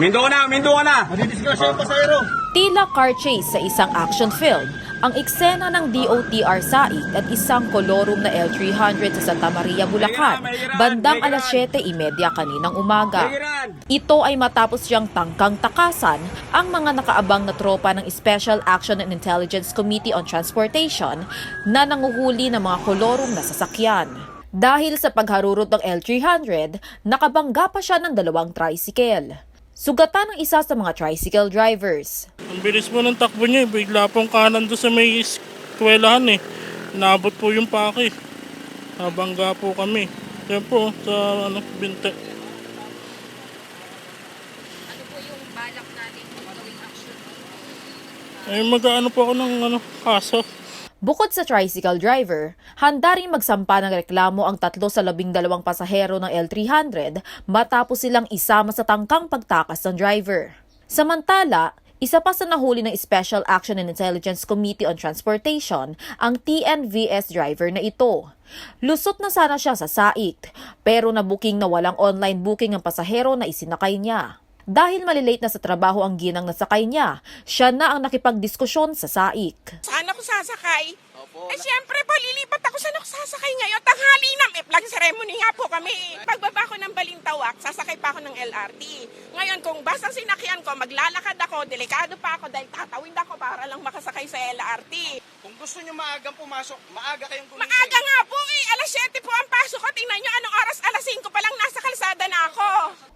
Mindo ka na, mindo ka na! Madidisgrasya yung pasahero. Tila car chase sa isang action film, ang eksena ng DOTR Saik at isang kolorum na L300 sa Santa Maria, Bulacan, bandang alas 7.30 kaninang umaga. Ito ay matapos siyang tangkang takasan ang mga nakaabang na tropa ng Special Action and Intelligence Committee on Transportation na nanguhuli ng mga kolorum na sasakyan. Dahil sa pagharurot ng L300, nakabangga pa siya ng dalawang tricycle. Sugatan ng isa sa mga tricycle drivers. Ang bilis po ng takbo niya, eh. bigla pong kanan doon sa may eskwelahan eh. Naabot po yung pake. Nabangga po kami. Yan po, sa ano, binte. Ano po yung balak natin gawing action? Ay, mag-ano po ako ng ano, kaso. Bukod sa tricycle driver, handa rin magsampa ng reklamo ang tatlo sa labing dalawang pasahero ng L300 matapos silang isama sa tangkang pagtakas ng driver. Samantala, isa pa sa nahuli ng Special Action and Intelligence Committee on Transportation ang TNVS driver na ito. Lusot na sana siya sa SAIC, pero nabuking na walang online booking ang pasahero na isinakay niya. Dahil malilate na sa trabaho ang ginang nasakay niya, siya na ang nakipagdiskusyon sa SAIC. Ako sasakay? Eh siyempre po, lilipat ako saan ako sasakay ngayon. Tanghali na, may flag ceremony nga po kami. Pagbaba ko ng Balintawak, sasakay pa ako ng LRT. Ngayon, kung basta sinakyan ko, maglalakad ako, delikado pa ako dahil tatawid ako para lang makasakay sa LRT. Kung gusto nyo maagang pumasok, maaga kayong gumising. Maaga nga po eh, alas 7 po ang pasok ko. Tingnan nyo anong oras, alas 5 pa lang nasa kalsada na ako.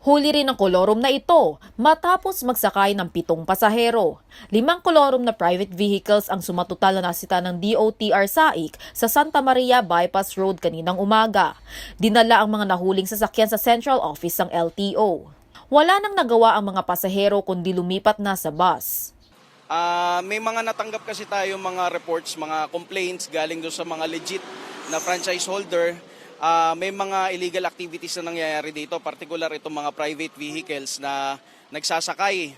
Huli rin ang kolorum na ito matapos magsakay ng pitong pasahero. Limang kolorum na private vehicles ang sumatotal na nasita ng DOTR SAIC sa Santa Maria Bypass Road kaninang umaga. Dinala ang mga nahuling sasakyan sa central office ng LTO. Wala nang nagawa ang mga pasahero kundi lumipat na sa bus. Ah, may mga natanggap kasi tayo mga reports, mga complaints galing doon sa mga legit na franchise holder. Ah, may mga illegal activities na nangyayari dito, particular itong mga private vehicles na nagsasakay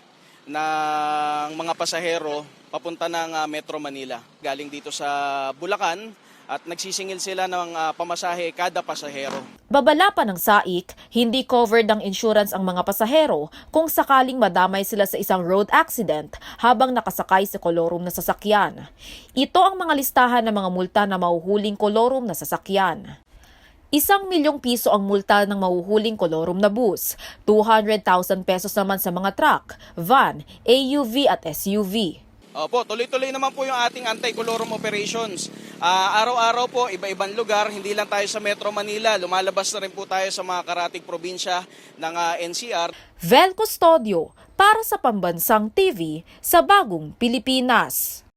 ng mga pasahero papunta ng ah, Metro Manila. Galing dito sa Bulacan at nagsisingil sila ng ah, pamasahe kada pasahero. Babala pa ng SAIC, hindi covered ng insurance ang mga pasahero kung sakaling madamay sila sa isang road accident habang nakasakay sa kolorum na sasakyan. Ito ang mga listahan ng mga multa na mahuhuling kolorum na sasakyan. Isang milyong piso ang multa ng mahuhuling kolorum na bus, 200,000 pesos naman sa mga truck, van, AUV at SUV. Opo, tuloy-tuloy naman po yung ating anti-colorum operations. Ah, araw-araw po, iba-ibang lugar, hindi lang tayo sa Metro Manila, lumalabas na rin po tayo sa mga karating probinsya ng ah, NCR. Vel Custodio para sa Pambansang TV sa Bagong Pilipinas.